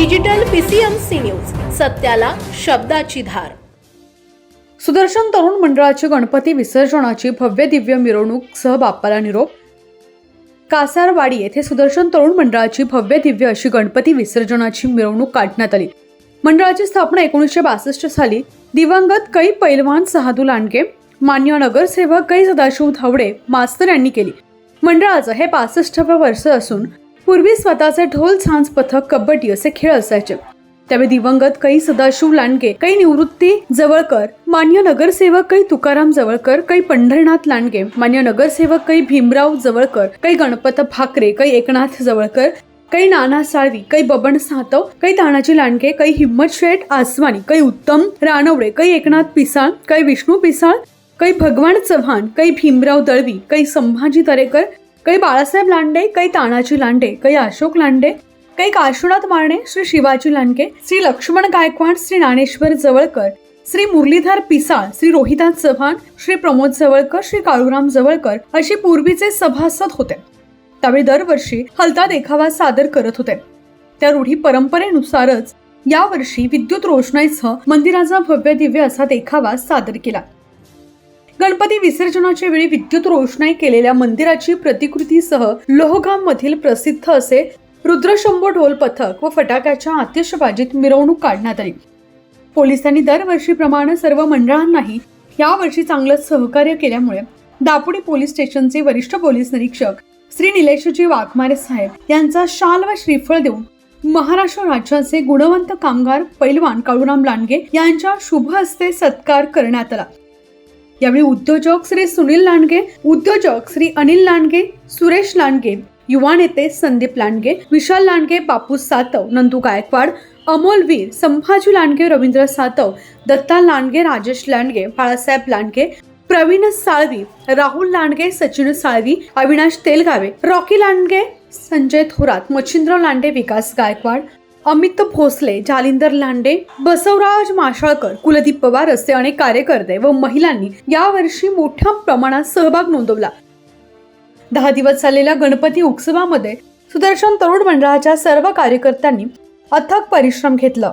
Digital PCMC news सत्याला शब्दाची धार. सुदर्शन तरुण मंडळाची गणपती विसर्जनाची भव्य दिव्य मिरवणूक सह बाप्पाला निरोप. कासारवाडी येथे सुदर्शन तरुण मंडळाची भव्य दिव्य अशी गणपती विसर्जनाची मिरवणूक काढण्यात आली. मंडळाची स्थापना एकोणीसशे बासष्ट साली. दिवंगत कै पैलवान सहादू लांडगे मान्य नगरसेवक कै सदाशिव धावडे मास्तर यांनी केली. मंडळाचं हे पासष्टवं वर्ष असून पूर्वी स्वतःचे ढोल झांज पथक कबड्डी असे खेळ असायचे. त्यावेळी दिवंगत कै सदाशिव लांडगे कै निवृत्ती जवळकर मान्य नगरसेवक कै तुकाराम जवळकर कै पंढरनाथ लांडगे मान्य नगरसेवक कै भीमराव जवळकर कै गणपत भाकरे कै एकनाथ जवळकर कै नाना साळवी कै बबन सातव कै तानाजी लांडगे कै हिम्मत शेठ आसवानी कै उत्तम रानवडे कै एकनाथ पिसाळ कै विष्णू पिसाळ कै भगवान चव्हाण कै भीमराव दळवी कै संभाजी तरेकर कै बाळासाहेब लांडे कै तानाजी लांडे कै अशोक लांडे कै काशुनाथ मारणे श्री शिवाजी लांडके श्री लक्ष्मण गायकवाड श्री ज्ञानेश्वर जवळकर श्री मुरलीधर पिसाळ श्री रोहिदास चव्हाण श्री प्रमोद जवळकर श्री काळूराम जवळकर अशी पूर्वीचे सभासद होते. त्यावेळी दरवर्षी हलता देखावा सादर करत होते. त्या रूढी परंपरेनुसारच यावर्षी विद्युत रोषणाईसह मंदिराचा भव्य दिव्य असा देखावा सादर केला. गणपती विसर्जनाच्या वेळी विद्युत रोषणाई केलेल्या मंदिराची प्रतिकृतीसह लोहगाम मधील प्रसिद्ध असे रुद्रशंभो ढोल पथक व फटाक्याच्या आतिषबाजीत मिरवणूक काढण्यात आली. पोलिसांनी दरवर्षीप्रमाणे सर्व मंडळांनाही यावर्षी चांगलं सहकार्य केल्यामुळे दापोडी पोलीस स्टेशनचे वरिष्ठ पोलीस निरीक्षक श्री निलेशजी वाघमारे साहेब यांचा शाल व श्रीफळ देऊन महाराष्ट्र राज्याचे गुणवंत कामगार पैलवान काळूराम लांडगे यांच्या शुभ हस्ते सत्कार करण्यात आला. यावेळी उद्योजक श्री सुनील लांडगे उद्योजक श्री अनिल लांडगे सुरेश लांडगे युवा नेते संदीप लांडगे विशाल लांडगे बापू सातव नंदू गायकवाड अमोल वीर संभाजी लांडगे रवींद्र सातव दत्ता लांडगे राजेश लांडगे बाळासाहेब लांडगे प्रवीण साळवी राहुल लांडगे सचिन साळवी अविनाश तेलगावे रॉकी लांडगे संजय थोरात मच्छिंद्र लांडे विकास गायकवाड अमित भोसले जालिंदर लांडे बसवराज माशाळकर कुलदीप पवार असे अनेक कार्यकर्ते व महिलांनी यावर्षी मोठ्या प्रमाणात सहभाग नोंदवला. दहा दिवस चाललेल्या गणपती उत्सवामध्ये सुदर्शन तरुण मंडळाच्या सर्व कार्यकर्त्यांनी अथक परिश्रम घेतला.